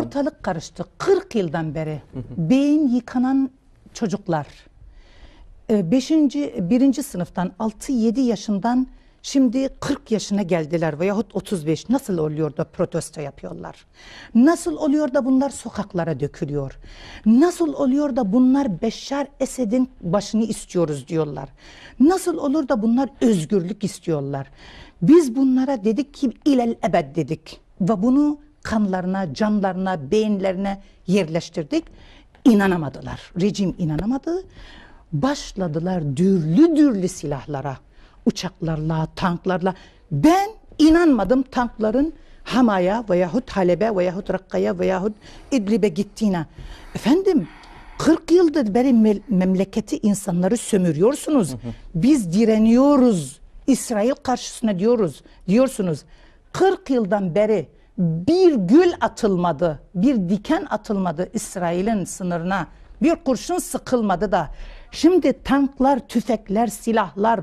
Ortalık karıştı. 40 yıldan beri beyin yıkanan çocuklar. 5. birinci sınıftan 6-7 yaşından şimdi 40 yaşına geldiler veyahut 35. Nasıl oluyor da protesto yapıyorlar? Nasıl oluyor da bunlar sokaklara dökülüyor? Nasıl oluyor da bunlar Beşar Esed'in başını istiyoruz diyorlar? Nasıl olur da bunlar özgürlük istiyorlar? Biz bunlara dedik ki ilel ebed dedik ve bunu kanlarına, canlarına, beyinlerine yerleştirdik. İnanamadılar. Rejim inanamadı. Başladılar dürlü dürlü silahlara. Uçaklarla, tanklarla. Ben inanmadım tankların Hama'ya veyahut Halep'e veyahut Rakka'ya veyahut İdlib'e gittiğine. Efendim 40 yıldır beri me- memleketi insanları sömürüyorsunuz. Biz direniyoruz. İsrail karşısına diyoruz. Diyorsunuz. 40 yıldan beri bir gül atılmadı, bir diken atılmadı İsrail'in sınırına. Bir kurşun sıkılmadı da. Şimdi tanklar, tüfekler, silahlar,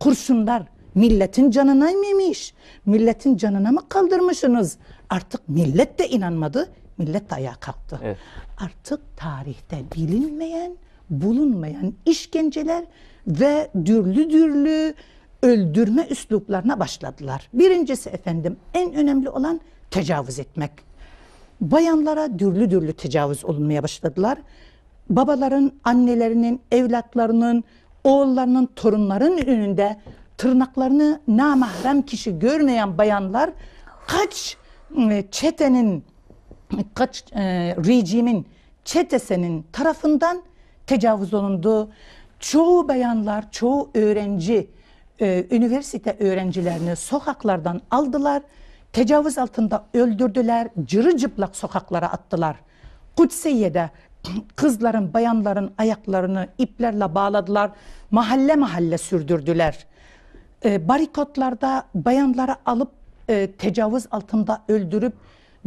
kurşunlar milletin canına mıymış? Milletin canına mı kaldırmışsınız? Artık millet de inanmadı, millet de ayağa kalktı. Evet. Artık tarihte bilinmeyen, bulunmayan işkenceler ve dürlü dürlü öldürme üsluplarına başladılar. Birincisi efendim en önemli olan tecavüz etmek. Bayanlara dürlü dürlü tecavüz olunmaya başladılar. Babaların, annelerinin, evlatlarının, oğullarının, torunların önünde tırnaklarını namahrem kişi görmeyen bayanlar kaç e, çetenin kaç e, rejimin çetesinin tarafından tecavüz olundu. Çoğu bayanlar, çoğu öğrenci, e, üniversite öğrencilerini sokaklardan aldılar. Tecavüz altında öldürdüler, cırı cıplak sokaklara attılar. Kutsiye'de kızların, bayanların ayaklarını iplerle bağladılar, mahalle mahalle sürdürdüler. E, barikotlarda bayanları alıp e, tecavüz altında öldürüp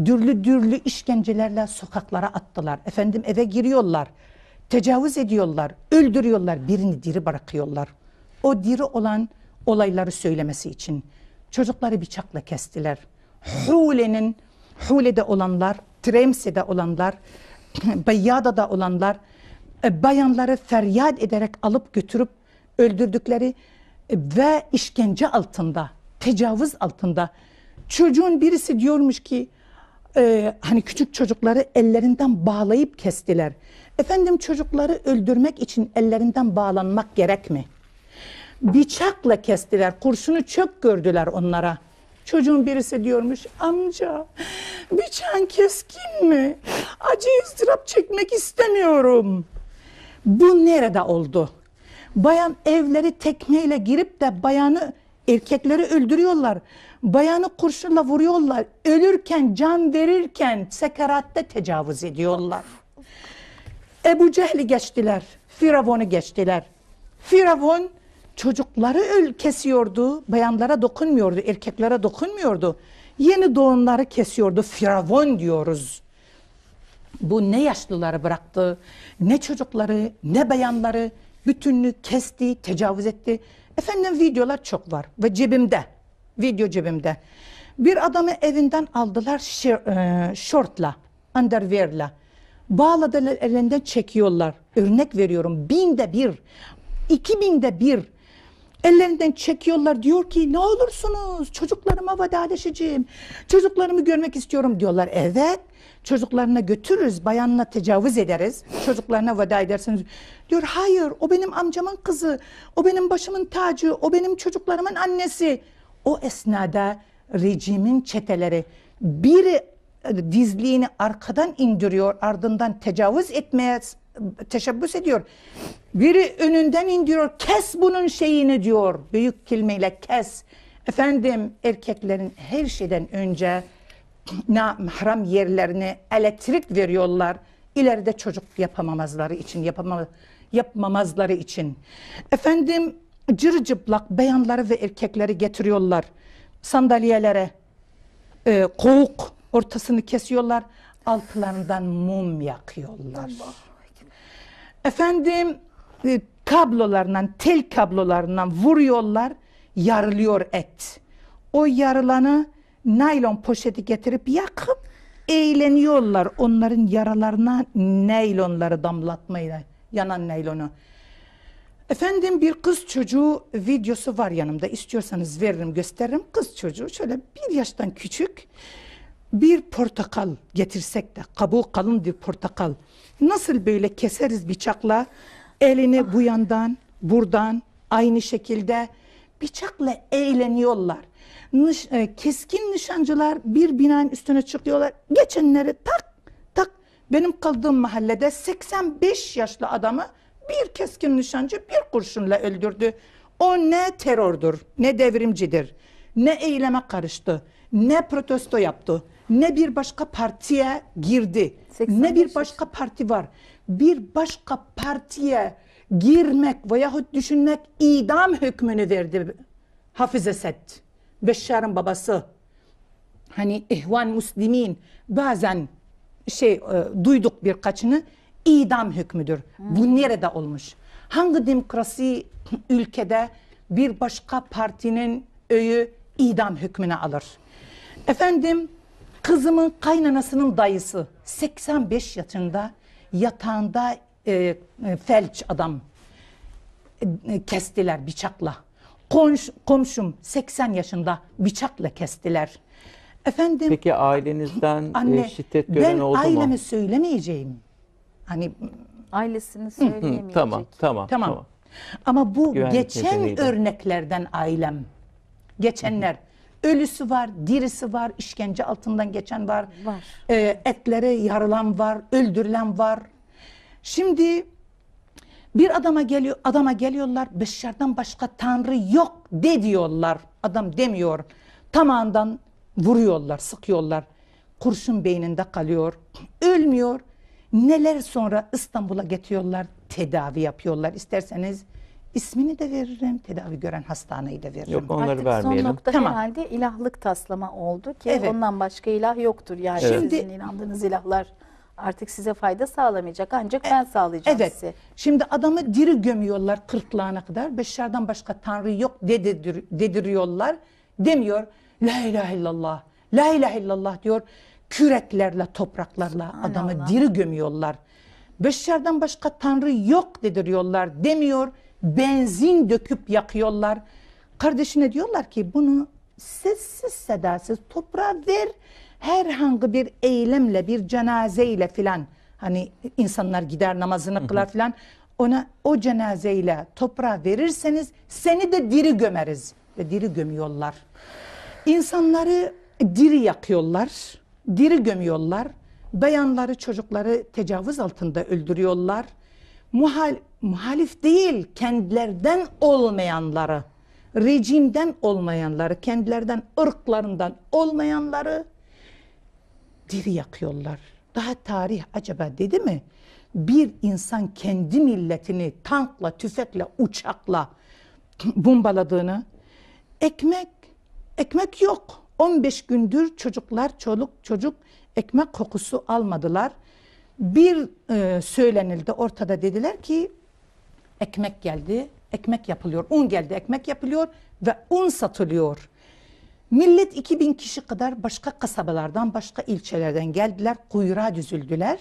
dürlü dürlü işkencelerle sokaklara attılar. Efendim eve giriyorlar, tecavüz ediyorlar, öldürüyorlar, birini diri bırakıyorlar. O diri olan olayları söylemesi için çocukları bıçakla kestiler. Hule'nin, Hule'de olanlar, Tremse'de olanlar, Beyyada'da olanlar e, bayanları feryat ederek alıp götürüp öldürdükleri e, ve işkence altında, tecavüz altında çocuğun birisi diyormuş ki e, hani küçük çocukları ellerinden bağlayıp kestiler. Efendim çocukları öldürmek için ellerinden bağlanmak gerek mi? Bıçakla kestiler, kurşunu çok gördüler onlara. Çocuğun birisi diyormuş amca bıçağın keskin mi? Acı ızdırap çekmek istemiyorum. Bu nerede oldu? Bayan evleri tekmeyle girip de bayanı erkekleri öldürüyorlar. Bayanı kurşunla vuruyorlar. Ölürken, can verirken sekeratte tecavüz ediyorlar. Ebu Cehli geçtiler. Firavun'u geçtiler. Firavun çocukları öl kesiyordu. Bayanlara dokunmuyordu. Erkeklere dokunmuyordu. Yeni doğanları kesiyordu. Firavun diyoruz. Bu ne yaşlıları bıraktı, ne çocukları, ne bayanları bütününü kesti, tecavüz etti. Efendim videolar çok var ve cebimde, video cebimde. Bir adamı evinden aldılar e, şortla, underwear'la. Bağladılar elinden çekiyorlar. Örnek veriyorum binde bir, iki binde bir. Ellerinden çekiyorlar diyor ki ne olursunuz çocuklarıma vedalaşacağım. Çocuklarımı görmek istiyorum diyorlar. Evet çocuklarına götürürüz bayanına tecavüz ederiz. Çocuklarına veda edersiniz. Diyor hayır o benim amcamın kızı. O benim başımın tacı. O benim çocuklarımın annesi. O esnada rejimin çeteleri biri dizliğini arkadan indiriyor ardından tecavüz etmeye teşebbüs ediyor. Biri önünden indiriyor. Kes bunun şeyini diyor. Büyük kelimeyle kes. Efendim erkeklerin her şeyden önce haram yerlerine elektrik veriyorlar. İleride çocuk yapamamazları için, yapamaz, yapmamazları için. Efendim cırı cıplak beyanları ve erkekleri getiriyorlar sandalyelere. E, kovuk ortasını kesiyorlar. Altlarından mum yakıyorlar. Efendim e, kablolarından, tel kablolarından vuruyorlar, yarılıyor et. O yarılanı naylon poşeti getirip yakıp eğleniyorlar onların yaralarına naylonları damlatmayla, yanan naylonu. Efendim bir kız çocuğu videosu var yanımda. İstiyorsanız veririm gösteririm. Kız çocuğu şöyle bir yaştan küçük bir portakal getirsek de kabuğu kalın bir portakal. Nasıl böyle keseriz bıçakla elini bu yandan buradan aynı şekilde bıçakla eğleniyorlar. Nış, e, keskin nişancılar bir binanın üstüne çıkıyorlar. Geçenleri tak tak benim kaldığım mahallede 85 yaşlı adamı bir keskin nişancı bir kurşunla öldürdü. O ne terördür, ne devrimcidir, ne eyleme karıştı, ne protesto yaptı, ne bir başka partiye girdi, 85 ne bir başka parti var. Bir başka partiye girmek veyahut düşünmek idam hükmünü verdi Hafız Esed. Beşşar'ın babası hani ihvan muslimin bazen şey e, duyduk birkaçını idam hükmüdür. Bu nerede olmuş? Hangi demokrasi ülkede bir başka partinin öyü idam hükmüne alır? Efendim kızımın kaynanasının dayısı 85 yaşında yatağında e, e, felç adam e, kestiler bıçakla. Komş, komşum 80 yaşında bıçakla kestiler. Efendim Peki ailenizden e, anne şiddet gören ben oldu mu? aileme söylemeyeceğim. Hani Ailesini Hı, söyleyemeyecek. tamam, tamam, tamam. tamam. Ama bu Güvenlik geçen nedeniyle. örneklerden ailem. Geçenler. Ölüsü var, dirisi var, işkence altından geçen var. Var. Ee, etleri yarılan var, öldürülen var. Şimdi bir adama geliyor, adama geliyorlar. Beşşardan başka tanrı yok de diyorlar. Adam demiyor. Tamamından vuruyorlar, sıkıyorlar. Kurşun beyninde kalıyor. Ölmüyor. Neler sonra İstanbul'a getiriyorlar, tedavi yapıyorlar. İsterseniz ismini de veririm, tedavi gören hastaneyi de veririm. Yok onları Artık vermeyelim. son nokta Tamam. herhalde ilahlık taslama oldu ki Evet. ondan başka ilah yoktur. Yani Evet. sizin inandığınız ilahlar artık size fayda sağlamayacak. Ancak ben sağlayacağım Evet. size. Şimdi adamı diri gömüyorlar kırklağına kadar. Beşşardan başka tanrı yok dedir, dediriyorlar. Demiyor. La ilahe illallah. La ilahe illallah diyor. Küreklerle, topraklarla adamı diri gömüyorlar. Beşşardan başka tanrı yok dediriyorlar. Demiyor. Benzin döküp yakıyorlar. Kardeşine diyorlar ki bunu sessiz sedasız toprağa ver. Herhangi bir eylemle, bir cenazeyle filan hani insanlar gider namazını kılar filan ona o cenazeyle toprağa verirseniz seni de diri gömeriz ve diri gömüyorlar. İnsanları diri yakıyorlar, diri gömüyorlar. Bayanları, çocukları tecavüz altında öldürüyorlar. Muhal, muhalif değil, kendilerden olmayanları, rejimden olmayanları, kendilerden, ırklarından olmayanları diri yakıyorlar. Daha tarih acaba dedi mi? Bir insan kendi milletini tankla, tüfekle, uçakla bombaladığını, ekmek, ekmek yok. 15 gündür çocuklar, çoluk çocuk ekmek kokusu almadılar. Bir e, söylenildi ortada dediler ki ekmek geldi, ekmek yapılıyor. Un geldi, ekmek yapılıyor ve un satılıyor. Millet 2000 kişi kadar başka kasabalardan, başka ilçelerden geldiler, kuyruğa düzüldüler.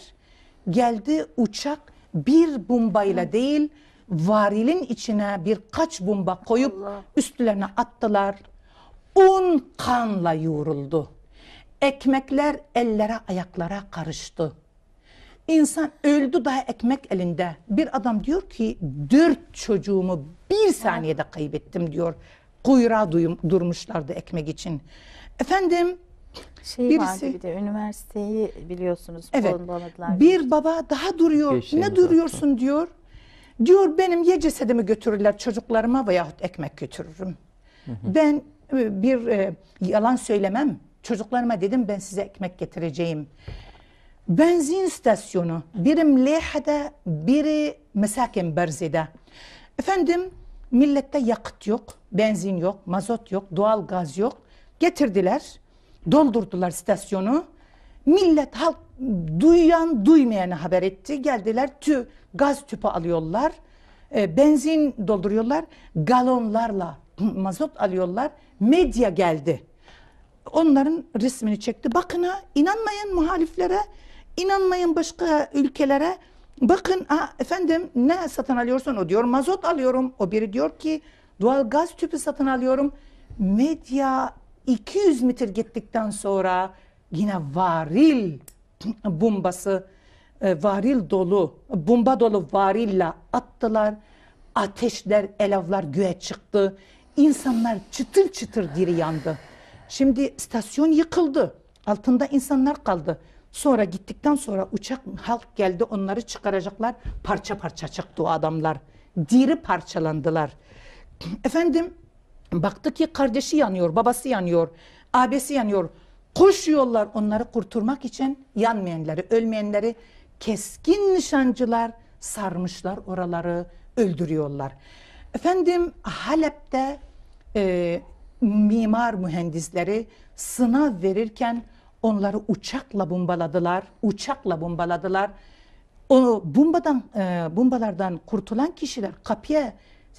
Geldi uçak bir bombayla değil, varilin içine birkaç bomba koyup Allah. üstlerine attılar. Un kanla yoğruldu. Ekmekler ellere ayaklara karıştı. İnsan öldü daha ekmek elinde. Bir adam diyor ki dört çocuğumu bir saniyede kaybettim diyor. Kuyruğa duyum, durmuşlardı ekmek için. Efendim Şey Birisi- vardı bir de üniversiteyi biliyorsunuz evet bir baba daha duruyor. Geçtiğimiz ne duruyorsun diyor. Diyor benim ya cesedimi götürürler çocuklarıma veyahut ekmek götürürüm. Ben e, bir e, yalan söylemem. Çocuklarıma dedim ben size ekmek getireceğim. Benzin istasyonu birim Leha'da biri Mesakin Berze'de. Efendim millette yakıt yok, benzin yok, mazot yok, doğal gaz yok. Getirdiler, doldurdular istasyonu. Millet halk duyan duymayanı haber etti. Geldiler tü, gaz tüpü alıyorlar. e, benzin dolduruyorlar. Galonlarla mazot alıyorlar. Medya geldi. onların resmini çekti. Bakın ha inanmayın muhaliflere, inanmayın başka ülkelere. Bakın ha, efendim ne satın alıyorsun? O diyor mazot alıyorum. O biri diyor ki doğal gaz tüpü satın alıyorum. Medya 200 metre gittikten sonra yine varil bombası, e, varil dolu, bomba dolu varille attılar. Ateşler, elavlar göğe çıktı. İnsanlar çıtır çıtır diri yandı. Şimdi stasyon yıkıldı. Altında insanlar kaldı. Sonra gittikten sonra uçak halk geldi onları çıkaracaklar. Parça parça çıktı o adamlar. Diri parçalandılar. Efendim baktı ki kardeşi yanıyor, babası yanıyor, abisi yanıyor. Koşuyorlar onları kurtarmak için yanmayanları, ölmeyenleri keskin nişancılar sarmışlar oraları, öldürüyorlar. Efendim Halep'te e, mimar mühendisleri sınav verirken onları uçakla bombaladılar, uçakla bombaladılar. O bombadan, e, bombalardan kurtulan kişiler kapıya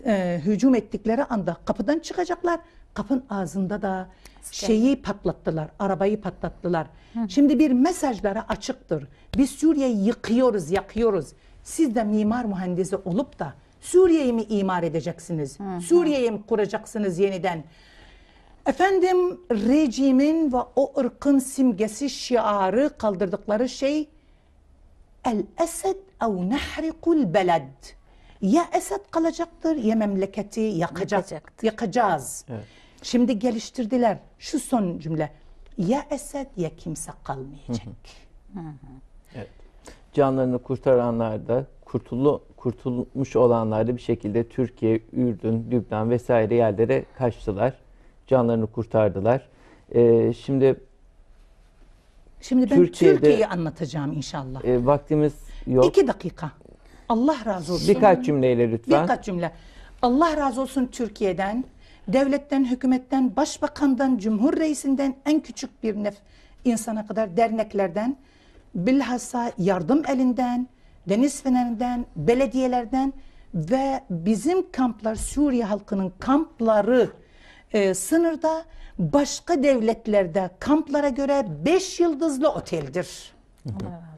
e, hücum ettikleri anda kapıdan çıkacaklar. Kapın ağzında da şeyi patlattılar, arabayı patlattılar. Şimdi bir mesajları açıktır. Biz Suriye'yi yıkıyoruz, yakıyoruz. Siz de mimar mühendisi olup da Suriye'yi mi imar edeceksiniz? Suriye'yi mi kuracaksınız yeniden? Efendim rejimin ve o ırkın simgesi, şiarı kaldırdıkları şey El Esed ev nehrikul beled. Ya Esed kalacaktır ya memleketi yakacak, Yakacaktır. yakacağız. Evet. Şimdi geliştirdiler. Şu son cümle. Ya Esed ya kimse kalmayacak. Evet. Canlarını kurtaranlar da kurtulu, kurtulmuş olanlar da bir şekilde Türkiye, Ürdün, Lübnan vesaire yerlere kaçtılar. Canlarını kurtardılar. Ee, şimdi Şimdi ben Türkiye'de- Türkiye'yi anlatacağım inşallah. e, vaktimiz yok. İki dakika. Allah razı olsun. Birkaç cümleyle lütfen. Birkaç cümle. Allah razı olsun Türkiye'den, devletten, hükümetten, başbakandan, cumhur reisinden, en küçük bir nef insana kadar derneklerden, bilhassa yardım elinden, deniz fenerinden, belediyelerden ve bizim kamplar, Suriye halkının kampları e, sınırda başka devletlerde kamplara göre beş yıldızlı oteldir. Razı